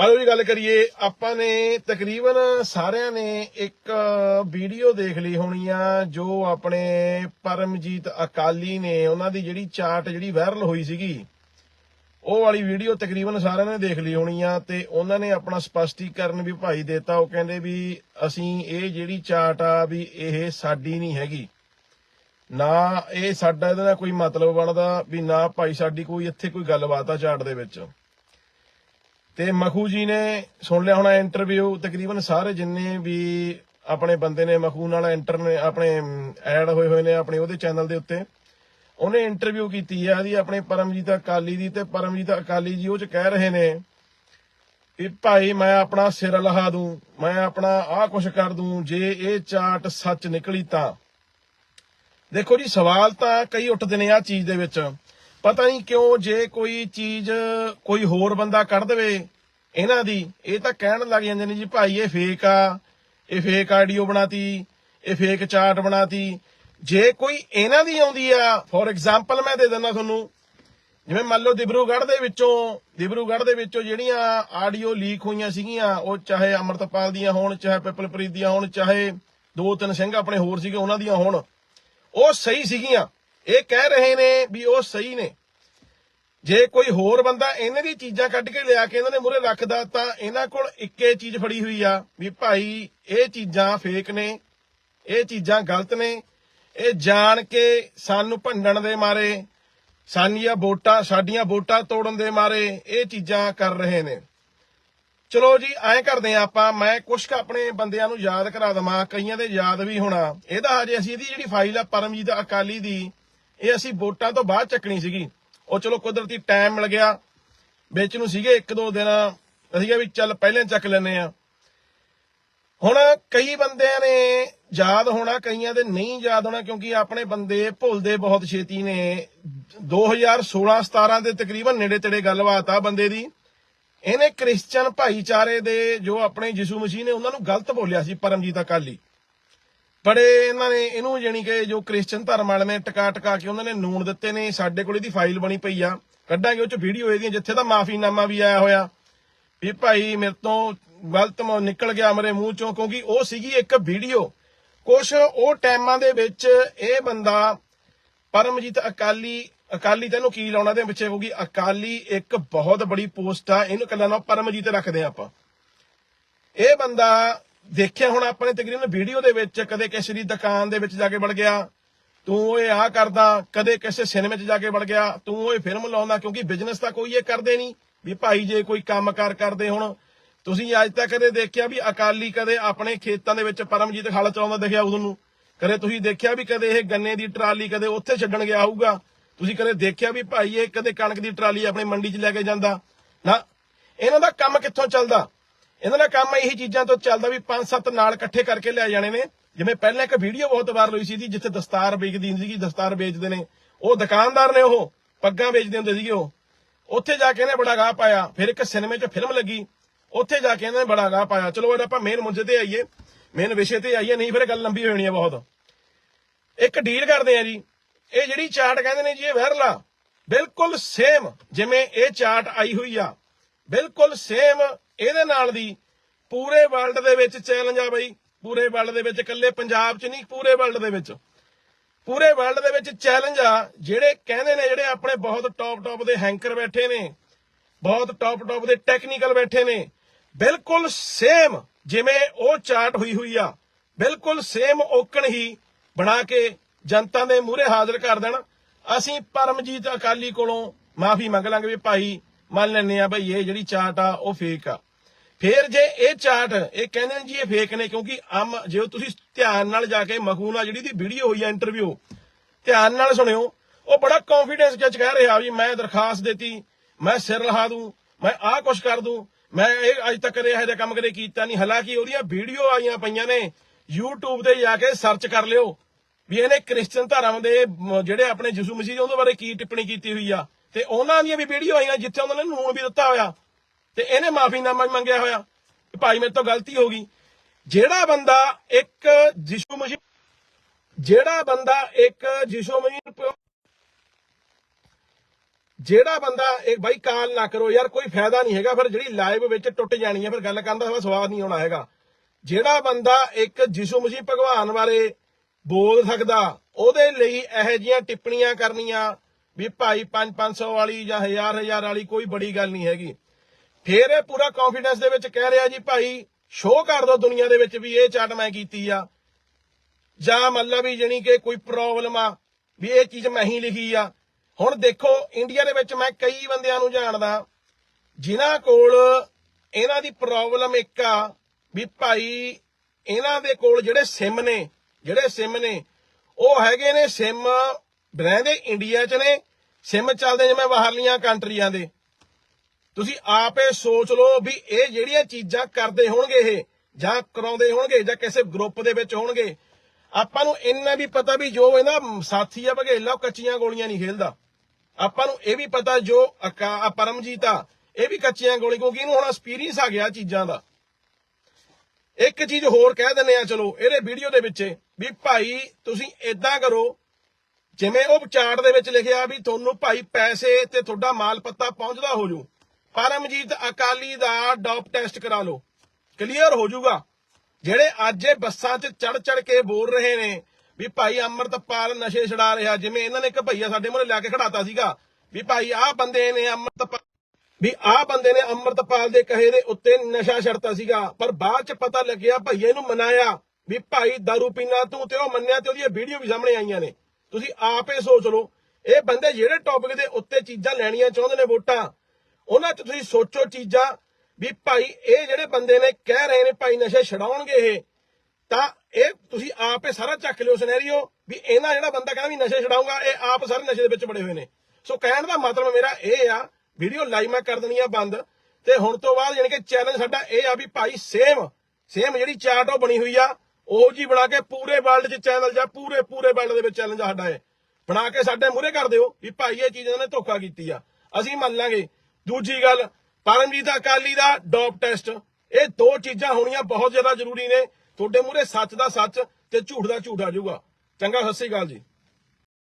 ਆਲੋ ਜੀ, ਗੱਲ ਕਰੀਏ, ਆਪਾਂ ਨੇ ਤਕਰੀਬਨ ਸਾਰਿਆਂ ਨੇ ਇੱਕ ਵੀਡੀਓ ਦੇਖ ਲਈ ਹੋਣੀ ਆ, ਜੋ ਆਪਣੇ ਪਰਮਜੀਤ ਅਕਾਲੀ ਨੇ ਉਹਨਾਂ ਦੀ ਜਿਹੜੀ ਚਾਰਟ ਜਿਹੜੀ ਵਾਇਰਲ ਹੋਈ ਸੀਗੀ, ਉਹ ਵਾਲੀ ਵੀਡੀਓ ਤਕਰੀਬਨ ਸਾਰਿਆਂ ਨੇ ਦੇਖ ਲਈ ਹੋਣੀ ਆ, ਤੇ ਉਹਨਾਂ ਨੇ ਆਪਣਾ ਸਪਸ਼ਟੀਕਰਨ ਵੀ ਭਾਈ ਦੇਤਾ। ਉਹ ਕਹਿੰਦੇ ਵੀ ਅਸੀਂ ਇਹ ਜਿਹੜੀ ਚਾਰਟ ਆ ਵੀ ਇਹ ਸਾਡੀ ਨਹੀਂ ਹੈਗੀ। ਨਾ ਇਹ ਸਾਡਾ ਇਹਦਾ ਨਾਲ ਕੋਈ ਮਤਲਬ ਬਣਦਾ, ਵੀ ਨਾ ਭਾਈ ਸਾਡੀ ਕੋਈ ਇੱਥੇ ਕੋਈ ਗੱਲਬਾਤ ਆ ਚਾਰਟ ਦੇ ਵਿੱਚ। ਤੇ ਮਖੂ ਜੀ ਨੇ ਸੁਣ ਲਿਆ ਹੋਣਾ ਇੰਟਰਵਿਊ ਤਕਰੀਬਨ ਸਾਰੇ ਜਿੰਨੇ ਵੀ ਆਪਣੇ ਬੰਦੇ ਨੇ ਮਖੂ ਨਾਲ ਇੰਟਰ ਨੇ, ਆਪਣੇ ਐਡ ਹੋਏ ਹੋਏ ਨੇ ਆਪਣੇ ਉਹਦੇ ਚੈਨਲ ਦੇ ਉੱਤੇ, ਉਹਨੇ ਇੰਟਰਵਿਊ ਕੀਤੀ ਆ ਦੀ ਆਪਣੇ ਪਰਮਜੀਤ ਅਕਾਲੀ ਦੀ ਤੇ ਪਰਮਜੀਤ ਅਕਾਲੀ ਜੀ ਉਹ ਚ ਕਹਿ ਰਹੇ ਨੇ ਵੀ ਭਾਈ ਮੈਂ ਆਪਣਾ ਸਿਰ ਲਹਾ ਦੂੰ, ਮੈਂ ਆਪਣਾ ਆਹ ਕੁਛ ਕਰ ਦੂੰ, ਜੇ ਇਹ ਚਾਰਟ ਸੱਚ ਨਿਕਲੀ ਤਾਂ। ਦੇਖੋ ਜੀ ਸਵਾਲ ਤਾਂ ਕਈ ਉੱਠਦੇ ਨੇ ਆ ਚੀਜ਼ ਦੇ ਵਿੱਚ। ਪਤਾ ਨਹੀਂ ਕਿਉਂ ਜੇ ਕੋਈ ਚੀਜ਼ ਕੋਈ ਹੋਰ ਬੰਦਾ ਕੱਢ ਦੇਵੇ ਇਹਨਾਂ ਦੀ, ਇਹ ਤਾਂ ਕਹਿਣ ਲੱਗ ਜਾਂਦੇ ਨੇ ਜੀ, ਭਾਈ, ਇਹ ਫੇਕ ਆ, ਇਹ ਫੇਕ ਆਡੀਓ ਬਣਾਤੀ, ਇਹ ਫੇਕ ਚਾਰਟ ਬਣਾਤੀ। ਜੇ ਕੋਈ ਇਹਨਾਂ ਦੀ ਆਉਂਦੀ ਆ ਫੋਰ ਐਗਜ਼ਾਮਪਲ ਮੈਂ ਦੇ ਦਿੰਦਾ ਤੁਹਾਨੂੰ, ਜਿਵੇਂ ਮੰਨ ਲਓ ਦਿਬਰੂਗੜ੍ਹ ਦੇ ਵਿੱਚੋਂ, ਦਿਬਰੂਗੜ੍ਹ ਦੇ ਵਿੱਚੋਂ ਜਿਹੜੀਆਂ ਆਡੀਓ ਲੀਕ ਹੋਈਆਂ ਸੀਗੀਆਂ, ਉਹ ਚਾਹੇ ਅਮਰਤਪਾਲ ਦੀਆਂ ਹੋਣ, ਚਾਹੇ ਪਿਪਲਪ੍ਰੀਤ ਦੀਆਂ ਹੋਣ, ਚਾਹੇ ਦੋ ਤਿੰਨ ਸਿੰਘ ਆਪਣੇ ਹੋਰ ਸੀਗੇ, ਉਹਨਾਂ ਦੀਆਂ ਹੋਣ, ਉਹ ਸਹੀ ਸੀਗੀਆਂ। ਇਹ ਕਹਿ ਰਹੇ ਨੇ ਵੀ ਉਹ ਸਹੀ ਨੇ। ਜੇ ਕੋਈ ਹੋਰ ਬੰਦਾ ਇਹਨਾਂ ਦੀ ਚੀਜ਼ਾਂ ਕੱਢ ਕੇ ਲਿਆ ਕੇ ਇਹਨਾਂ ਦੇ ਮੂਹਰੇ ਰੱਖਦਾ ਤਾਂ ਇਹਨਾਂ ਕੋਲ ਇੱਕੇ ਚੀਜ਼ ਫੜੀ ਹੋਈ ਆ ਵੀ ਭਾਈ ਇਹ ਚੀਜ਼ਾਂ ਫੇਕ ਨੇ, ਇਹ ਚੀਜ਼ਾਂ ਗਲਤ ਨੇ, ਇਹ ਜਾਣ ਕੇ ਸਾਨੂੰ ਭੰਡਣ ਦੇ ਮਾਰੇ, ਸਾਨੀਆਂ ਵੋਟਾਂ, ਸਾਡੀਆਂ ਵੋਟਾਂ ਤੋੜਨ ਦੇ ਮਾਰੇ, ਇਹ ਚੀਜ਼ਾਂ ਕਰ ਰਹੇ ਨੇ। ਚਲੋ ਜੀ, ਐਂ ਕਰਦੇ ਆ ਆਪਾਂ, ਮੈਂ ਕੁਝ ਕੁ ਆਪਣੇ ਬੰਦਿਆਂ ਨੂੰ ਯਾਦ ਕਰਾ ਦਵਾਂ, ਕਈਆਂ ਦੇ ਯਾਦ ਵੀ ਹੋਣਾ। ਇਹਦਾ ਹਜੇ ਅਸੀਂ ਇਹਦੀ ਜਿਹੜੀ ਫਾਈਲ ਆ ਪਰਮਜੀਤ ਅਕਾਲੀ ਦੀ, ਇਹ ਅਸੀਂ ਵੋਟਾਂ ਤੋਂ ਬਾਅਦ ਚੱਕਣੀ ਸੀਗੀ। ਉਹ ਚਲੋ ਕੁਦਰਤੀ ਟਾਈਮ ਮਿਲ ਗਿਆ। ਵਿੱਚ ਨੂੰ ਸੀਗੇ ਇੱਕ ਦੋ ਦਿਨ। ਅਸੀਂ ਕਿਹਾ ਵੀ ਚੱਲ ਪਹਿਲਾਂ ਚੱਕ ਲੈਨੇ ਆ ਹੁਣ ਕਈ ਬੰਦਿਆਂ ਨੇ ਯਾਦ ਹੋਣਾ, ਕਈਆਂ ਦੇ ਨਹੀਂ ਯਾਦ ਹੋਣਾ, ਕਿਉਂਕਿ ਆਪਣੇ ਬੰਦੇ ਭੁੱਲਦੇ ਬਹੁਤ ਛੇਤੀ ਨੇ। 2016 17 ਦੇ ਤਕਰੀਬਨ ਨੇੜੇ ਤੇੜੇ ਗੱਲਬਾਤ ਆ ਬੰਦੇ ਦੀ। ਇਹਨੇ ਕ੍ਰਿਸਚੀਅਨ ਭਾਈਚਾਰੇ ਦੇ ਜੋ ਆਪਣੇ ਯਿਸੂ ਮਸੀਹ ਨੇ, ਉਹਨਾਂ ਨੂੰ ਗਲਤ ਬੋਲਿਆ ਸੀ ਪਰਮਜੀਤ ਅਕਾਲੀ। ਬੜੇ ਇਹਨਾਂ ਨੇ, ਇਹਨੂੰ ਜਾਣੀ ਕਿ ਜੋ ਕ੍ਰਿਸਚੀਅਨ ਧਰਮ ਵਾਲੇ ਨੇ ਟਕਾ ਟਕਾ ਕੇ ਉਹਨਾਂ ਨੇ ਨੂਣ ਦਿੱਤੇ ਨੇ, ਸਾਡੇ ਕੋਲ ਇਹਦੀ ਫਾਈਲ ਬਣੀ ਪਈ ਆ। ਕੱਢਾਂਗੇ ਉਹ ਚ ਵੀਡੀਓ ਇਹਦੀਆਂ, ਜਿੱਥੇ ਤਾਂ ਮਾਫੀਨਾਮਾ ਵੀ ਆਇਆ ਹੋਇਆ। ਵੀ ਭਾਈ ਮੇਰੇ ਤੋਂ ਗਲਤ ਮ- ਨਿਕਲ ਗਿਆ ਮੇਰੇ ਮੂੰਹ ਚੋਂ, ਕਿਉਂਕਿ ਉਹ ਸੀਗੀ ਇੱਕ ਵੀਡੀਓ ਕੁਛ ਉਹ ਟਾਈਮਾਂ ਦੇ ਵਿੱਚ ਇਹ ਬੰਦਾ ਪਰਮਜੀਤ ਅਕਾਲੀ ਅਕਾਲੀ ਤੈਨੂੰ ਕੀ ਲਾਉਣਾ ਦੇ ਪਿੱਛੇ ਹੋਊਗੀ? ਅਕਾਲੀ ਇੱਕ ਬਹੁਤ ਬੜੀ ਪੋਸਟ ਆ, ਇਹਨੂੰ ਕੱਲਾ ਨਾ ਪਰਮਜੀਤ ਰੱਖਦੇ ਆ ਆਪਾਂ। ਇਹ ਬੰਦਾ ਦੇਖਿਆ ਹੁਣ ਆਪਣੇ ਤਕਰੀਬਨ ਵੀਡੀਓ ਦੇ ਵਿੱਚ ਕਦੇ ਕਿਸੇ ਦੀ ਦੁਕਾਨ ਦੇ ਵਿੱਚ ਜਾ ਕੇ ਵੜ ਗਿਆ, ਤੂੰ ਇਹ ਆਹ ਕਰਦਾ, ਕਦੇ ਕਿਸੇ ਸਿਨੇਮੇ 'ਚ ਜਾ ਕੇ ਵੜ ਗਿਆ, ਤੂੰ ਓਏ ਫਿਲਮ ਲਾਉਂਦਾ, ਕਿਉਂਕਿ ਬਿਜ਼ਨਸ ਤਾਂ ਕੋਈ ਇਹ ਕਰਦੇ ਨਹੀਂ ਵੀ ਭਾਈ ਜੇ ਕੋਈ ਕੰਮਕਾਰ ਕਰਦੇ ਹੁਣ। ਤੁਸੀਂ ਅੱਜ ਤੱਕ ਕਦੇ ਦੇਖਿਆ ਵੀ ਅਕਾਲੀ ਕਦੇ ਆਪਣੇ ਖੇਤਾਂ ਦੇ ਵਿੱਚ ਪਰਮਜੀਤ ਹਲ ਚਲਾਉਂਦਾ ਦਿਖਿਆ ਉਦੋਂ ਨੂੰ? ਕਦੇ ਤੁਸੀਂ ਦੇਖਿਆ ਵੀ ਕਦੇ ਇਹ ਗੰਨੇ ਦੀ ਟਰਾਲੀ ਕਦੇ ਉੱਥੇ ਛੱਡਣ ਗਿਆ ਹੋਊਗਾ? ਤੁਸੀਂ ਕਦੇ ਦੇਖਿਆ ਵੀ ਭਾਈ ਇਹ ਕਦੇ ਕਣਕ ਦੀ ਟਰਾਲੀ ਆਪਣੀ ਮੰਡੀ 'ਚ ਲੈ ਕੇ ਜਾਂਦਾ? ਨਾ, ਇਹਨਾਂ ਦਾ ਕੰਮ ਕਿੱਥੋਂ ਚੱਲਦਾ? ਇਹਨਾਂ ਦਾ ਕੰਮ ਇਹੀ ਚੀਜ਼ਾਂ ਤੋਂ ਚੱਲਦਾ ਵੀ ਪੰਜ ਸੱਤ ਨਾਲ ਇਕੱਠੇ ਕਰਕੇ ਲਿਆ ਜਾਣੇ ਨੇ। ਜਿਵੇਂ ਪਹਿਲਾਂ ਇੱਕ ਵੀਡੀਓ ਬਹੁਤ ਵਾਰ ਹੋਈ ਸੀ ਦੀ ਜਿੱਥੇ ਦਸਤਾਰ ਵੇਚਦੀ ਹੁੰਦੀ ਸੀਗੀ, ਦਸਤਾਰ ਵੇਚਦੇ ਨੇ। ਉਹ ਦੁਕਾਨਦਾਰ ਨੇ ਉਹ, ਪੱਗਾਂ ਵੇਚਦੇ ਹੁੰਦੇ ਸੀਗੇ ਉਹ। ਉੱਥੇ ਜਾ ਕੇ ਇਹਨੇ ਬੜਾ ਗਾਹ ਪਾਇਆ। ਫਿਰ ਇੱਕ ਸਿਨੇਮੇ 'ਚ ਫਿਲਮ ਲੱਗੀ। ਉੱਥੇ ਜਾ ਕੇ ਇਹਨੇ ਬੜਾ ਗਾਹ ਪਾਇਆ। ਚਲੋ ਇਹ ਆਪਾਂ ਮੇਨ ਮੁੱਦੇ ਤੇ ਆਈਏ। ਮੇਨ ਵਿਸ਼ੇ ਤੇ ਆਈਏ, ਨਹੀਂ ਫਿਰ ਗੱਲ ਲੰਬੀ ਹੋਣੀ ਜਾਣੀ ਹੈ ਬਹੁਤ। ਇੱਕ ਡੀਲ ਕਰਦੇ ਆ ਜੀ। ਇਹ ਜਿਹੜੀ ਚਾਰਟ ਕਹਿੰਦੇ ਨੇ ਜੀ, ਇਹ ਵਾਇਰਲ ਆ। ਬਿਲਕੁਲ ਸੇਮ ਜਿਵੇਂ ਇਹ ਚਾਰਟ ਆਈ ਹੋਈ ਆ। ਬਿਲਕੁਲ ਸੇਮ ਇਹਦੇ ਨਾਲ ਦੀ ਪੂਰੇ ਵਰਲਡ ਦੇ ਵਿੱਚ ਚੈਲੰਜ ਆ ਬਈ। ਪੂਰੇ ਵਰਲਡ ਦੇ ਵਿੱਚ ਇਕੱਲੇ ਪੰਜਾਬ 'ਚ ਨਹੀਂ, ਪੂਰੇ ਵਰਲਡ ਦੇ ਵਿੱਚ। ਪੂਰੇ ਵਰਲਡ ਦੇ ਵਿੱਚ ਚੈਲੰਜ ਆ ਜਿਹੜੇ ਕਹਿੰਦੇ ਨੇ, ਜਿਹੜੇ ਆਪਣੇ ਬਹੁਤ ਟੌਪ ਟੌਪ ਦੇ ਹੈਂਕਰ ਬੈਠੇ ਨੇ, ਬਹੁਤ ਟੌਪ ਟੌਪ ਦੇ ਟੈਕਨੀਕਲ ਬੈਠੇ ਨੇ। ਬਿਲਕੁਲ ਸੇਮ ਜਿਵੇਂ ਉਹ ਚਾਰਟ ਹੋਈ ਹੋਈ ਆ, ਬਿਲਕੁਲ ਸੇਮ ਓਕਣ ਹੀ ਬਣਾ ਕੇ ਜਨਤਾ ਦੇ ਮੂਹਰੇ ਹਾਜ਼ਰ ਕਰ ਦੇਣ। ਅਸੀਂ ਪਰਮਜੀਤ ਅਕਾਲੀ ਕੋਲੋਂ ਮਾਫੀ ਮੰਗ ਲਾਂਗੇ ਵੀ ਭਾਈ ਮੰਨ ਲੈਨੇ ਆ ਭਈ ਇਹ ਜਿਹੜੀ ਚਾਰਟ ਆ, ਉਹ ਫੇਕ ਆ। ਫੇਰ ਜੇ ਇਹ ਚਾਰਟ, ਇਹ ਕਹਿੰਦੇ ਨੇ ਜੀ ਇਹ ਫੇਕ ਨੇ, ਕਿਉਂਕਿ ਅਮ ਜੇ ਤੁਸੀਂ ਧਿਆਨ ਨਾਲ ਜਾ ਕੇ ਮਖੂ ਨਾਲ ਜਿਹੜੀ ਦੀ ਵੀਡੀਓ ਹੋਈ ਆ ਇੰਟਰਵਿਊ ਧਿਆਨ ਨਾਲ ਸੁਣਿਓ, ਉਹ ਬੜਾ ਕੌਨਫੀਡੈਂਸ ਵਿੱਚ ਕਹਿ ਰਿਹਾ ਵੀ ਮੈਂ ਦਰਖਾਸਤ ਦਿੱਤੀ, ਮੈਂ ਸਿਰ ਲਹਾ ਦੂੰ, ਮੈਂ ਆਹ ਕੁਛ ਕਰ ਦੂੰ, ਮੈਂ ਇਹ ਅੱਜ ਤੱਕ ਕਦੇ ਇਹੋ ਕੰਮ ਕਦੇ ਕੀਤਾ ਨਹੀਂ, ਹਾਲਾਂਕਿ ਉਹਦੀਆਂ ਵੀਡੀਓ ਆਈਆਂ ਪਈਆਂ ਨੇ, YouTube ਤੇ ਜਾ ਕੇ ਸਰਚ ਕਰ ਲਿਓ, ਵੀ ਇਹਨੇ ਕ੍ਰਿਸਚੀਅਨ ਧਰਮ ਦੇ ਜਿਹੜੇ ਆਪਣੇ ਯਿਸੂ ਮਸੀਹ ਦੇ ਉਹਦੇ ਬਾਰੇ ਕੀ ਟਿੱਪਣੀ ਕੀਤੀ ਹੋਈ ਆ, ਤੇ ਉਹਨਾਂ ਦੀਆਂ ਵੀ ਵੀਡੀਓ ਆਈਆਂ ਜਿੱਥੇ ਉਹਨਾਂ ਨੇ ਨੂਣ ਵੀ ਦਿੱਤਾ ਹੋਇਆ। ਤੇ ਇਹਨੇ ਮਾਫੀਨਾਮਾ ਵੀ ਮੰਗਿਆ ਹੋਇਆ। ਕਿ ਭਾਈ ਮੇਰੇ ਤੋਂ ਗਲਤੀ ਹੋ ਗਈ। ਜਿਹੜਾ ਬੰਦਾ ਇੱਕ ਯਿਸੂ ਮਸੀਹ ਜਿਹੜਾ ਬੰਦਾ ਇੱਕ ਯਿਸੂ ਮਸੀਹ ਜਿਹੜਾ ਬੰਦਾ ਇਹ ਬਾਈ ਕਾਲ ਨਾ ਕਰੋ ਯਾਰ, ਕੋਈ ਫਾਇਦਾ ਨਹੀਂ ਹੈਗਾ। ਫਿਰ ਜਿਹੜੀ ਲਾਈਵ ਵਿੱਚ ਟੁੱਟ ਜਾਣੀ ਹੈ, ਫਿਰ ਗੱਲ ਕਰਨ ਦਾ ਸਵਾਦ ਨਹੀਂ ਆਉਣਾ ਹੈਗਾ। ਜਿਹੜਾ ਬੰਦਾ ਇੱਕ ਯਿਸੂ ਮਸੀਹ ਭਗਵਾਨ ਬਾਰੇ ਬੋਲ ਸਕਦਾ, ਉਹਦੇ ਲਈ ਇਹੋ ਜਿਹੀਆਂ ਟਿੱਪਣੀਆਂ ਕਰਨੀਆਂ ਵੀ ਭਾਈ 5-500 ਵਾਲੀ ਜਾਂ 1000-1000 ਵਾਲੀ ਕੋਈ ਬੜੀ ਗੱਲ ਨਹੀਂ ਹੈਗੀ। ਫੇਰ ਇਹ ਪੂਰਾ ਕੌਨਫੀਡੈਂਸ ਦੇ ਵਿੱਚ ਕਹਿ ਰਿਹਾ ਜੀ, ਭਾਈ ਸ਼ੋਅ ਕਰ ਦਿਓ ਦੁਨੀਆ ਦੇ ਵਿੱਚ ਵੀ ਇਹ ਚਾਟ ਮੈਂ ਕੀਤੀ ਆ। ਜਾਂ ਮਤਲਬ ਵੀ ਜਣੀ ਕਿ ਕੋਈ ਪ੍ਰੋਬਲਮ ਆ, ਵੀ ਇਹ ਚੀਜ਼ ਮੈਂ ਹੀ ਲਿਖੀ ਆ। ਹੁਣ ਦੇਖੋ ਇੰਡੀਆ ਦੇ ਵਿੱਚ ਮੈਂ ਕਈ ਬੰਦਿਆਂ ਨੂੰ ਜਾਣਦਾ, ਜਿਨ੍ਹਾਂ ਕੋਲ ਇਹਨਾਂ ਦੀ ਪ੍ਰੋਬਲਮ ਇੱਕ ਆ, ਵੀ ਭਾਈ, ਇਹਨਾਂ ਦੇ ਕੋਲ ਜਿਹੜੇ ਸਿਮ ਨੇ, ਜਿਹੜੇ ਸਿਮ ਨੇ, ਉਹ ਹੈਗੇ ਨੇ ਸਿਮ ਰਹਿੰਦੇ ਇੰਡੀਆ 'ਚ ਨੇ। ਸਿਮ ਚੱਲਦੇ ਜਿਵੇਂ ਬਾਹਰਲੀਆਂ ਕੰਟਰੀਆਂ ਦੇ। ਤੁਸੀਂ ਆਪੇ ਸੋਚ ਲਓ ਵੀ ਇਹ ਜਿਹੜੀਆਂ ਚੀਜ਼ਾਂ ਕਰਦੇ ਹੋਣਗੇ ਇਹ, ਜਾਂ ਕਰਾਉਂਦੇ ਹੋਣਗੇ, ਜਾਂ ਕਿਸੇ ਗਰੁੱਪ ਦੇ ਵਿੱਚ ਹੋਣਗੇ। ਆਪਾਂ ਨੂੰ ਇੰਨਾ ਵੀ ਪਤਾ ਵੀ ਜੋ ਇਹਦਾ ਸਾਥੀ ਆ ਬਘੇਲਾ ਕੱਚੀਆਂ ਗੋਲੀਆਂ ਨਹੀਂ ਖੇਲਦਾ। ਆਪਾਂ ਨੂੰ ਇਹ ਵੀ ਪਤਾ ਜੋ ਪਰਮਜੀਤ ਆ, ਇਹ ਵੀ ਕੱਚੀਆਂ ਗੋਲੀ, ਕਿਉਂਕਿ ਇਹਨੂੰ ਹੁਣ ਐਕਸਪੀਰੀਅੰਸ ਆ ਗਿਆ ਚੀਜ਼ਾਂ ਦਾ। ਇੱਕ ਚੀਜ਼ ਹੋਰ ਕਹਿ ਦਿੰਨੇ ਆ, ਚਲੋ, ਇਹਦੇ ਵੀਡੀਓ ਦੇ ਵਿੱਚ ਵੀ ਭਾਈ ਤੁਸੀਂ ਇਦਾਂ ਕਰੋ, ਜਿਵੇਂ ਉਹ ਚਾਰਟ ਦੇ ਵਿੱਚ ਲਿਖਿਆ ਵੀ ਤੁਹਾਨੂੰ ਭਾਈ ਪੈਸੇ ਤੇ ਤੁਹਾਡਾ ਮਾਲ ਪੱਤਾ ਪਹੁੰਚਦਾ ਹੋ ਜੂ। ਪਰਮਜੀਤ ਅਕਾਲੀ ਦਾ ਡੌਪ ਟੈਸਟ ਕਰਾ ਲਓ। ਕਲੀਅਰ ਹੋ ਜਾਊਗਾ। ਜਿਹੜੇ ਅੱਜ ਇਹ ਬੱਸਾਂ 'ਚ ਚੜ ਚੜ ਕੇ ਬੋਲ ਰਹੇ ਨੇ ਵੀ ਭਾਈ ਅੰਮ੍ਰਿਤਪਾਲ ਨਸ਼ੇ ਛਡਾ ਰਿਹਾ, ਜਿਵੇਂ ਇਹਨਾਂ ਨੇ ਇੱਕ ਭਈਆ ਸਾਡੇ ਮੂਹਰੇ ਲਿਆ ਕੇ ਖੜਾਤਾ ਸੀਗਾ, ਵੀ ਭਾਈ ਆਹ ਬੰਦੇ ਨੇ ਅੰਮ੍ਰਿਤਪਾਲ ਵੀ ਆਹ ਬੰਦੇ ਨੇ ਅੰਮ੍ਰਿਤਪਾਲ ਦੇ ਕਹੇ ਦੇ ਉੱਤੇ ਨਸ਼ਾ ਛੜਤਾ ਸੀਗਾ। ਪਰ ਬਾਅਦ 'ਚ ਪਤਾ ਲੱਗਿਆ ਭਈਏ ਨੂੰ ਮਨਾਇਆ ਵੀ ਭਾਈ दारू ਪੀਣਾ ਤੂੰ ਤੇ ਉਹ ਮੰਨਿਆ ਤੇ ਉਹਦੀਆਂ ਵੀਡੀਓ ਵੀ ਸਾਹਮਣੇ ਆਈਆਂ ਨੇ। ਤੁਸੀਂ ਆਪੇ ਸੋਚ ਲਓ। ਇਹ ਬੰਦੇ ਜਿਹੜੇ ਟੌਪਿਕ ਦੇ ਉੱਤੇ ਚੀਜ਼ਾਂ ਲੈਣੀਆਂ ਚਾਹੁੰਦੇ ਨੇ ਵੋਟਾਂ ਉਹਨਾਂ 'ਚ ਤੁਸੀਂ ਸੋਚੋ ਚੀਜ਼ਾਂ ਵੀ ਭਾਈ ਇਹ ਜਿਹੜੇ ਬੰਦੇ ਨੇ ਕਹਿ ਰਹੇ ਨੇ ਭਾਈ ਨਸ਼ੇ ਛਡਾਉਣਗੇ ਇਹ, ਤਾਂ ਇਹ ਤੁਸੀਂ ਆਪੇ ਸਾਰਾ ਚੱਕ ਲਿਓ ਸਿਨੈਰੀਓ ਵੀ ਇਹਨਾਂ ਜਿਹੜਾ ਬੰਦਾ ਕਹਿੰਦਾ ਵੀ ਨਸ਼ੇ ਛਡਾਊਂਗਾ, ਇਹ ਆਪ ਸਾਰੇ ਨਸ਼ੇ ਦੇ ਵਿੱਚ ਬੜੇ ਹੋਏ ਨੇ। ਸੋ ਕਹਿਣ ਦਾ ਮਤਲਬ ਮੇਰਾ ਇਹ ਆ ਵੀਡੀਓ ਲਾਈਵ ਮੈਂ ਕਰ ਦੇਣੀ ਆ ਬੰਦ, ਤੇ ਹੁਣ ਤੋਂ ਬਾਅਦ ਯਾਨੀ ਕਿ ਚੈਲੰਜ ਸਾਡਾ ਇਹ ਆ ਵੀ ਭਾਈ ਸੇਮ ਸੇਮ ਜਿਹੜੀ ਚਾਰਟ ਉਹ ਬਣੀ ਹੋਈ ਆ, ਉਹ ਜੀ ਬਣਾ ਕੇ ਪੂਰੇ ਵਰਲਡ 'ਚ ਚੈਨਲ ਜਾਂ ਪੂਰੇ ਪੂਰੇ ਵਰਲਡ ਦੇ ਵਿੱਚ ਚੈਲੰਜ ਸਾਡਾ ਹੈ ਬਣਾ ਕੇ ਸਾਡੇ ਮੂਹਰੇ ਕਰ ਦਿਓ ਵੀ ਭਾਈ ਇਹ ਚੀਜ਼ ਇਹਨਾਂ ਨੇ ਧੋਖਾ ਕੀਤੀ ਆ। ਅਸੀਂ ਮੰਨ ਲਾਂਗੇ ਦੂਜੀ ਗੱਲ, ਪਰਮਜੀਤ ਅਕਾਲੀ ਦਾ ਡੋਪ ਟੈਸਟ। ਇਹ ਦੋ ਚੀਜ਼ਾਂ ਹੋਣੀਆਂ ਬਹੁਤ ਜ਼ਿਆਦਾ ਜ਼ਰੂਰੀ ਨੇ। ਤੁਹਾਡੇ ਮੂਹਰੇ ਸੱਚ ਦਾ ਸੱਚ ਤੇ ਝੂਠ ਦਾ ਝੂਠ ਆ ਜਾਊਗਾ। ਚੰਗਾ, ਸਤਿ ਸ੍ਰੀ ਅਕਾਲ ਜੀ।